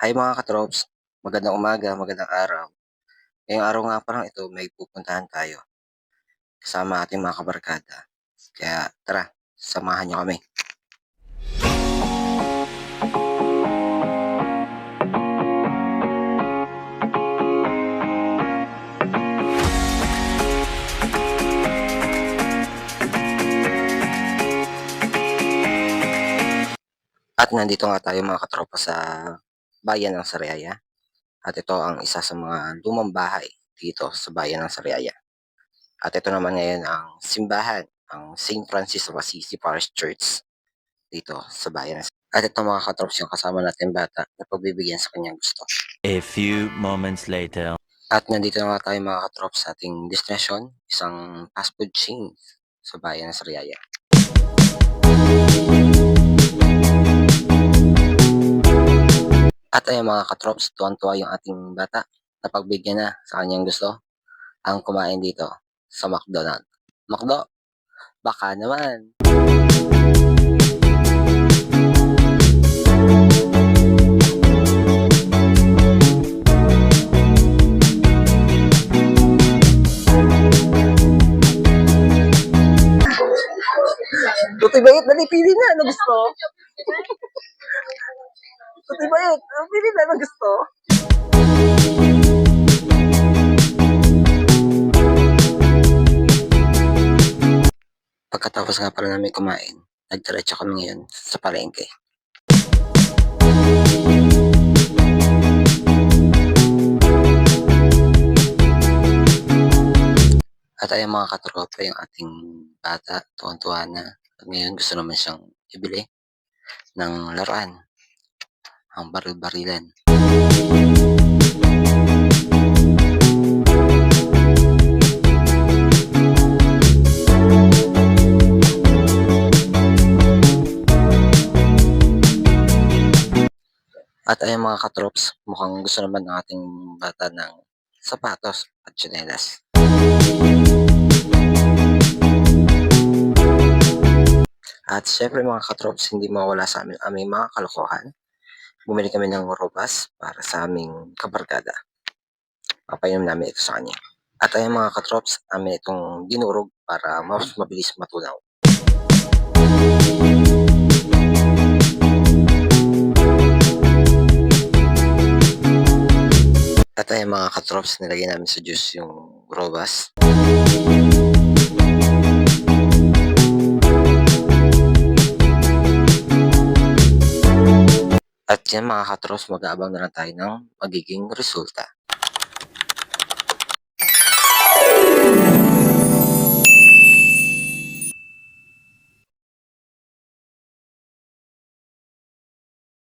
Hi mga katrops, magandang umaga, magandang araw. Ngayong araw nga pa lang ito, may pupuntahan tayo kasama ating mga kabarkada. Kaya tara, samahan niyo kami. At nandito nga tayo mga katropa sa bayan ng Sariaya. At ito ang isa sa mga lumang bahay dito sa bayan ng Sariaya. At ito naman ngayon ang simbahan, ang St. Francis of Assisi Parish Church dito sa bayan ng Sariaya. At ito mga katrops yung kasama natin bata na pagbibigyan sa kanyang gusto. A few moments later. At nandito na nga tayo mga katrops sa ating destination, isang fast food chain sa bayan ng Sariaya. At ayun mga katrops, tuwan-tuwa yung ating bata na pagbigyan na sa kanyang gusto ang kumain dito sa McDonald. McDo, baka naman. Tutoy Bayot, dali, pili na. Ano gusto? Tutoy Bayot, pili na. Ano gusto? Pagkatapos nga pala namin kumain, nagdiretso kami ngayon sa palengke. At ayun mga katropa yung ating bata, tuwan-tuwa na. At ngayon gusto naman siyang ibili ng laruan. Ang baril-barilan. At ayun mga katrops, mukhang gusto naman ng ating bata ng sapatos at tsinelas. At syempre mga katrops, hindi mawala sa amin aming mga kalokohan. Bumili kami ng robas para sa aming kabarkada. Papainom namin ito sa kanya. At ayun mga katrops, amin itong dinurog para mas mabilis matunaw. At ayun mga katrops, nilagay namin sa juice yung robas. At yan mga katros, mag-aabang na lang tayo ng magiging resulta.